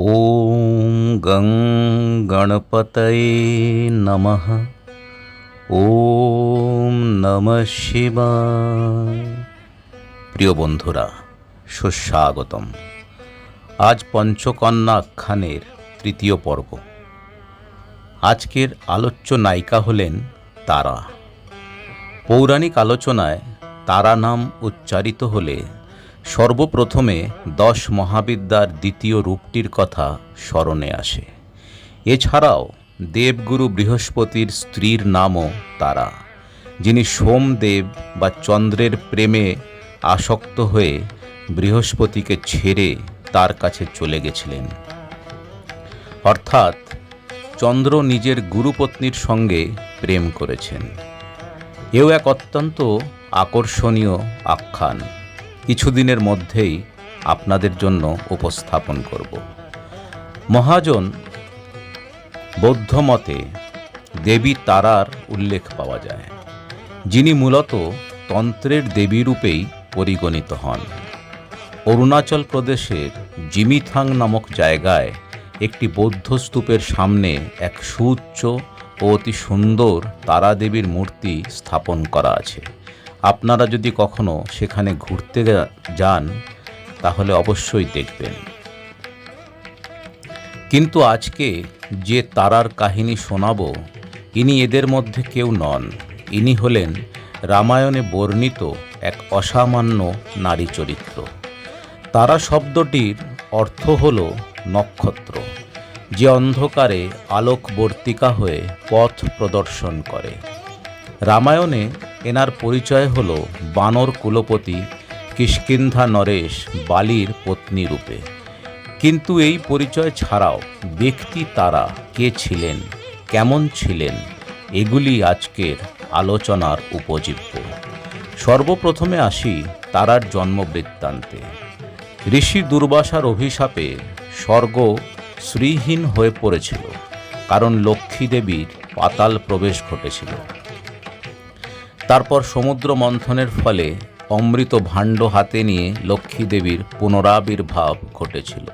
ॐ गं गणपतये नमः ওম নমঃ শিবায় প্রিয় বন্ধুরা সুস্বাগতম আজ পঞ্চকন্যা আখ্যানের তৃতীয় পর্ব আজকের আলোচ্য নায়িকা হলেন তারা পৌরাণিক আলোচনায় তারা নাম উচ্চারিত হলে সর্বপ্রথমে দশ মহাবিদ্যার দ্বিতীয় রূপটির কথা স্মরণে আসে। এছাড়াও দেবগুরু বৃহস্পতির স্ত্রীর নামও তারা, যিনি সোমদেব বা চন্দ্রের প্রেমে আসক্ত হয়ে বৃহস্পতিকে ছেড়ে তার কাছে চলে গেছিলেন। অর্থাৎ চন্দ্র নিজের গুরুপত্নীর সঙ্গে প্রেম করেছেন। এও এক অত্যন্ত আকর্ষণীয় আখ্যান। কিছুদিনের মধ্যেই আপনাদের জন্য উপস্থাপন করব। মহাজন বৌদ্ধ মতে দেবী তারার উল্লেখ পাওয়া যায়, যিনি মূলত তন্ত্রের দেবী রূপেই পরিগণিত হন। অরুণাচল প্রদেশের জিমিথাং নামক জায়গায় একটি বৌদ্ধ স্তূপের সামনে এক সুউচ্চ ও অতি সুন্দর তারা দেবীর মূর্তি স্থাপন করা আছে। আপনারা যদি কখনো সেখানে ঘুরতে যান, তাহলে অবশ্যই দেখবেন। কিন্তু আজকে যে তারার কাহিনী শোনাব, ইনি এদের মধ্যে কেউ নন। ইনি হলেন রামায়ণে বর্ণিত এক অসামান্য নারী চরিত্র। তারা শব্দটির অর্থ হল নক্ষত্র, যে অন্ধকারে আলোকবর্তিকা হয়ে পথ প্রদর্শন করে। রামায়ণে এনার পরিচয় হল বানর কুলপতি কিষ্কিন্ধা নরেশ বালির পত্নী রূপে। কিন্তু এই পরিচয় ছাড়াও ব্যক্তি তারা কে ছিলেন, কেমন ছিলেন, এগুলি আজকের আলোচনার উপজীব্য। সর্বপ্রথমে আসি তারার জন্মবৃত্তান্তে। ঋষি দুর্বাসার অভিশাপে স্বর্গ শ্রীহীন হয়ে পড়েছিল, কারণ লক্ষ্মী দেবীর পাতাল প্রবেশ ঘটেছিল। তারপর সমুদ্র মন্থনের ফলে অমৃত ভাণ্ড হাতে নিয়ে লক্ষ্মী দেবীর পুনরাবির্ভাব ঘটেছিল।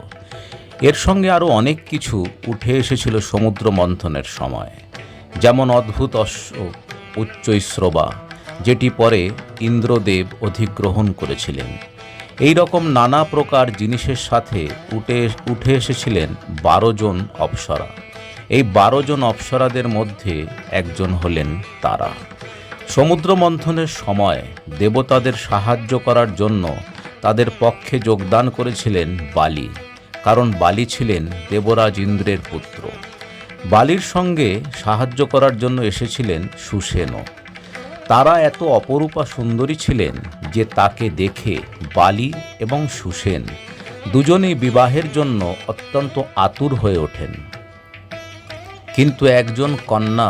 এর সঙ্গে আরও অনেক কিছু উঠে এসেছিল সমুদ্র মন্থনের সময়। যেমন অদ্ভুত অশ্ব উচ্চ উচ্চৈশ্রবা যেটি পরে ইন্দ্রদেব অধিগ্রহণ করেছিলেন। এই রকম নানা প্রকার জিনিসের সাথে উঠে উঠে এসেছিলেন বারো জন অপ্সরা। এই বারো জন অপ্সরাদের মধ্যে একজন হলেন তারা। সমুদ্র মন্থনের সময় দেবতাদের সাহায্য করার জন্য তাদের পক্ষে যোগদান করেছিলেন বালি, কারণ বালি ছিলেন দেবরাজ ইন্দ্রের পুত্র। বালির সঙ্গে সাহায্য করার জন্য এসেছিলেন সুসেনও। তারা এত অপরূপা সুন্দরী ছিলেন যে তাকে দেখে বালি এবং সুসেন দুজনেই বিবাহের জন্য অত্যন্ত আতুর হয়ে ওঠেন। কিন্তু একজন কন্যা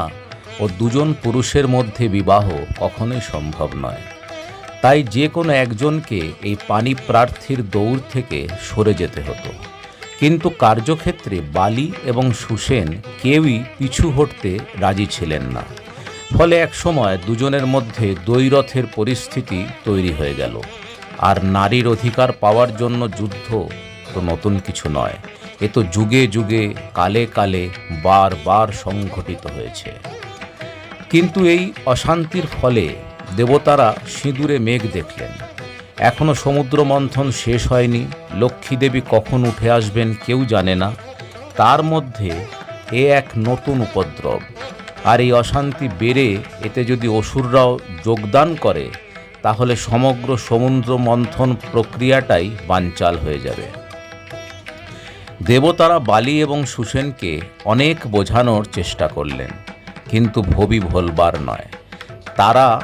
ও দুজন পুরুষের মধ্যে বিবাহ কখনোই সম্ভব নয়। তাই যে কোনো একজনকে এই পানি প্রার্থীর দৌড় থেকে সরে যেতে হতো। কিন্তু কার্যক্ষেত্রে বালি এবং সুসেন কেউই পিছু হটতে রাজি ছিলেন না। ফলে একসময় দুজনের মধ্যে দ্বৈরথের পরিস্থিতি তৈরি হয়ে গেল। আর নারীর অধিকার পাওয়ার জন্য যুদ্ধ তো নতুন কিছু নয়। এ তো যুগে যুগে, কালে কালে, বারবার সংঘটিত হয়েছে। কিন্তু এই অশান্তির ফলে দেবতারা সিঁদুরে মেঘ দেখলেন। এখনও সমুদ্র মন্থন শেষ হয়নি। লক্ষ্মী দেবী কখন উঠে আসবেন কেউ জানে না। তার মধ্যে এ এক নতুন উপদ্রব। আর এই অশান্তি বেড়ে এতে যদি অসুররাও যোগদান করে, তাহলে সমগ্র সমুদ্র মন্থন প্রক্রিয়াটাই বানচাল হয়ে যাবে। দেবতারা বালি এবং সুসেনকে অনেক বোঝানোর চেষ্টা করলেন। কিন্তু ভবি ভোলবার নয়। তারা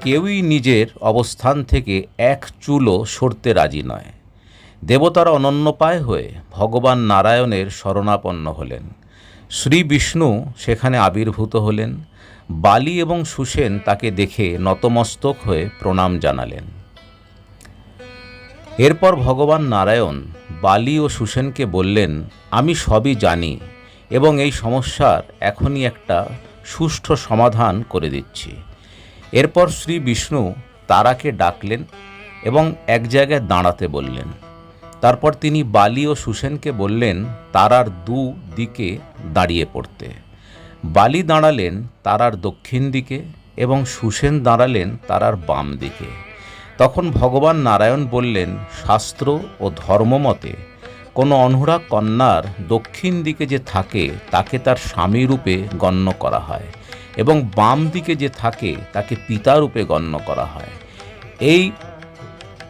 কেউই নিজের অবস্থান থেকে এক চুলও সরতে রাজি নয়। দেবতারা অনন্যপায় হয়ে ভগবান নারায়ণের শরণাপন্ন হলেন। শ্রী বিষ্ণু সেখানে আবির্ভূত হলেন। বালি এবং সুসেন তাকে দেখে নতমস্তক হয়ে প্রণাম জানালেন। এরপর ভগবান নারায়ণ বালি ও সুসেনকে বললেন, আমি সবই জানি এবং এই সমস্যার এখনই একটা সুষ্ঠু সমাধান করে দিচ্ছি। এরপর শ্রী বিষ্ণু তারাকে ডাকলেন এবং এক জায়গায় দাঁড়াতে বললেন। তারপর তিনি বালি ও সুসেনকে বললেন, তারার দু দিকে দাঁড়িয়ে পড়তে। বালি দাঁড়ালেন তারার দক্ষিণ দিকে এবং সুসেন দাঁড়ালেন তারার বাম দিকে। তখন ভগবান নারায়ণ বললেন, শাস্ত্র ও ধর্মমতে কোনো অনহুরা কন্যার দক্ষিণ দিকে যে থাকে, তাকে তার স্বামী রূপে গণ্য করা হয় এবং বাম দিকে যে থাকে, তাকে পিতা রূপে গণ্য করা হয়। এই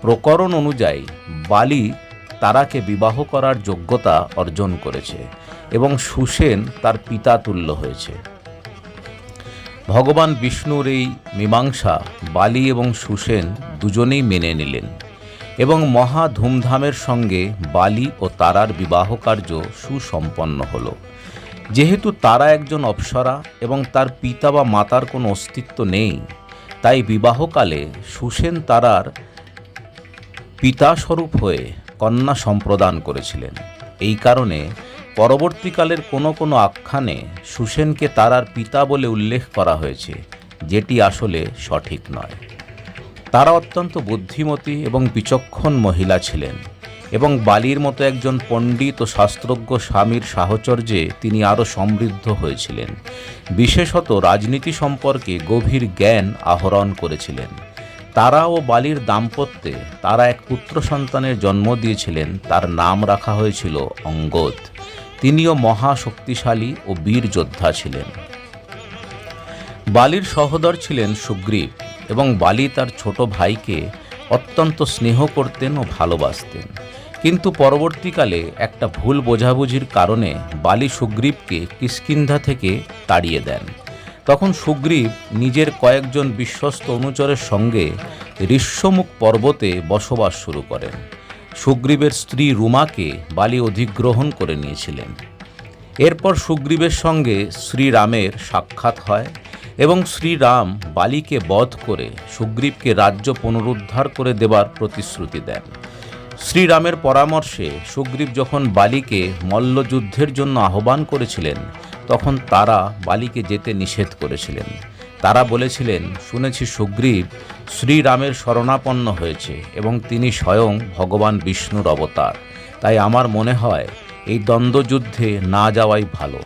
প্রকরণ অনুযায়ী বালি তারাকে বিবাহ করার যোগ্যতা অর্জন করেছে এবং সুসেন তার পিতা তুল্য হয়েছে। ভগবান বিষ্ণুর এই মীমাংসা বালি এবং সুসেন দুজনেই মেনে নিলেন। এবং মহা ধুমধামের সঙ্গে বালি ও তারার বিবাহ কার্য সুসম্পন্ন হল। যেহেতু তারা একজন অপ্সরা এবং তার পিতা বা মাতার কোনো অস্তিত্ব নেই, তাই বিবাহকালে সুসেন তারার পিতাস্বরূপ হয়ে কন্যা সম্প্রদান করেছিলেন। এই কারণে পরবর্তীকালের কোনো কোনো আখ্যানে সুসেনকে তারার পিতা বলে উল্লেখ করা হয়েছে, যেটি আসলে সঠিক নয়। তারা অত্যন্ত বুদ্ধিমতী এবং বিচক্ষণ মহিলা ছিলেন এবং বালির মতো একজন পণ্ডিত ও শাস্ত্রজ্ঞ স্বামীর সাহচর্যে তিনি আরও সমৃদ্ধ হয়েছিলেন। বিশেষত রাজনীতি সম্পর্কে গভীর জ্ঞান আহরণ করেছিলেন। তারা ও বালির দাম্পত্যে তারা এক পুত্র সন্তানের জন্ম দিয়েছিলেন, তার নাম রাখা হয়েছিল অঙ্গদ। তিনিও মহা শক্তিশালী ও বীর যোদ্ধা ছিলেন। বালির সহোদর ছিলেন সুগ্রীব এবং বালি তার ছোট ভাইকে অত্যন্ত স্নেহ করতেন ও ভালোবাসতেন। কিন্তু পরবর্তীকালে একটা ভুল বোঝাবুঝির কারণে বালি সুগ্রীবকে কিষ্কিন্ধা থেকে তাড়িয়ে দেন। তখন সুগ্রীব নিজের কয়েকজন বিশ্বস্ত অনুচরের সঙ্গে ঋষ্যমুখ পর্বতে বসবাস শুরু করেন। সুগ্রীবের স্ত্রী রুমাকে বালি অধিগ্রহণ করে নিয়েছিলেন। এরপর সুগ্রীবের সঙ্গে শ্রীরামের সাক্ষাৎ হয় এবং শ্রীরাম বালিকে বধ করে সুগ্রীবকে রাজ্য পুনরুদ্ধার করে দেবার প্রতিশ্রুতি দেন। শ্রীরামের পরামর্শে সুগ্রীব যখন বালিকে মল্লযুদ্ধের জন্য আহ্বান করেছিলেন, তখন তারা বালিকে যেতে নিষেধ করেছিলেন। তারা বলেছিলেন, শুনেছি সুগ্রীব শ্রীরামের শরণাপন্ন হয়েছে এবং তিনি স্বয়ং ভগবান বিষ্ণুর অবতার। তাই আমার মনে হয়, এই দ্বন্দ্বযুদ্ধে না যাওয়াই ভালো।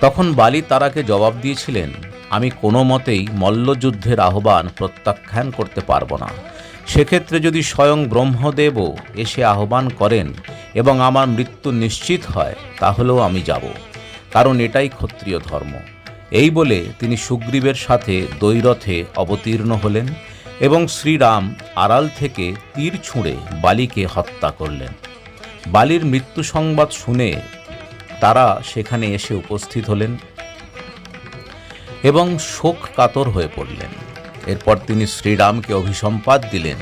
তখন বালি তারাকে জবাব দিয়েছিলেন, আমি কোনো মতেই মল্লযুদ্ধের আহ্বান প্রত্যাখ্যান করতে পারব না। সেক্ষেত্রে যদি স্বয়ং ব্রহ্মদেবও এসে আহ্বান করেন এবং আমার মৃত্যু নিশ্চিত হয়, তাহলেও আমি যাব। কারণ এটাই ক্ষত্রিয় ধর্ম। এই বলে তিনি সুগ্রীবের সাথে দৈরথে অবতীর্ণ হলেন এবং শ্রীরাম আড়াল থেকে তীর ছুঁড়ে বালিকে হত্যা করলেন। বালির মৃত্যু সংবাদ শুনে তারা সেখানে এসে উপস্থিত হলেন এবং শোক কাতর হয়ে পড়লেন। এরপর তিনি শ্রীরামকে অভিসম্পাদ দিলেন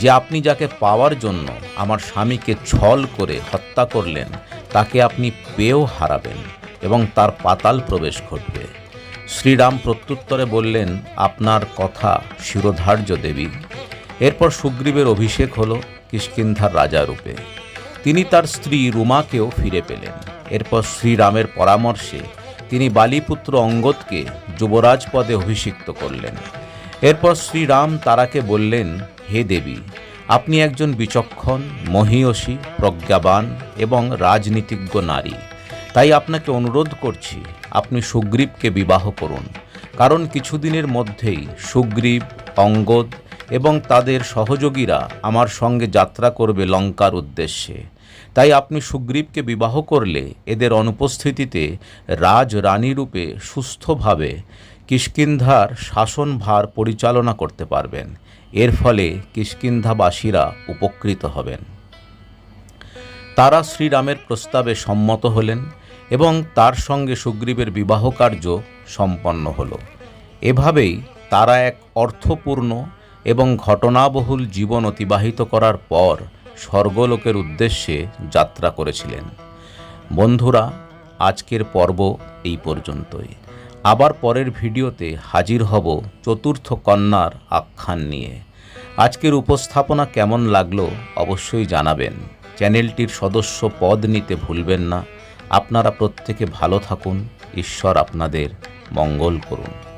যে আপনি যাকে পাওয়ার জন্য আমার স্বামীকে ছল করে হত্যা করলেন, তাকে আপনি পেয়েও হারাবেন এবং তার পাতাল প্রবেশ ঘটবে। শ্রীরাম প্রত্যুত্তরে বললেন, আপনার কথা শিরোধার্য দেবী। এরপর সুগ্রীবের অভিষেক হল কিষ্কিন্ধার রাজা রূপে তিনি তার স্ত্রী রুমাকেও ফিরে পেলেন। এরপর শ্রীরামের পরামর্শে তিনি বালিপুত্র অঙ্গদকে যুবরাজ পদে অভিষিক্ত করলেন। এরপর শ্রীরাম তারাকে বললেন, হে দেবী, আপনি একজন বিচক্ষণ, মহীয়সী, প্রজ্ঞাবান এবং রাজনীতিজ্ঞ নারী। তাই আপনাকে অনুরোধ করছি, আপনি সুগ্রীবকে বিবাহ করুন। কারণ কিছুদিনের মধ্যেই সুগ্রীব, অঙ্গদ এবং তাদের সহযোগীরা আমার সঙ্গে যাত্রা করবে লঙ্কার উদ্দেশ্যে। তাই আপনি সুগ্রীবকে বিবাহ করলে এদের অনুপস্থিতিতে রাজ রানী রূপে সুস্থভাবে কিষ্কিন্ধার শাসনভার পরিচালনা করতে পারবেন। এর ফলে কিষ্কিন্ধাবাসীরা উপকৃত হবেন। তারা শ্রীরামের প্রস্তাবে সম্মত হলেন এবং তার সঙ্গে সুগ্রীবের বিবাহ কার্য সম্পন্ন হল। এভাবেই তারা এক অর্থপূর্ণ এবং ঘটনাবহুল জীবন অতিবাহিত করার পর স্বর্গলোকের উদ্দেশ্যে যাত্রা করেছিলেন। বন্ধুরা, আজকের পর্ব এই পর্যন্তই। আবার পরের ভিডিওতে হাজির হব চতুর্থ কন্যার আখ্যান নিয়ে। আজকের উপস্থাপনা কেমন লাগল অবশ্যই জানাবেন। চ্যানেলটির সদস্য পদ নিতে ভুলবেন না। আপনারা প্রত্যেকে ভালো থাকুন। ঈশ্বর আপনাদের মঙ্গল করুন।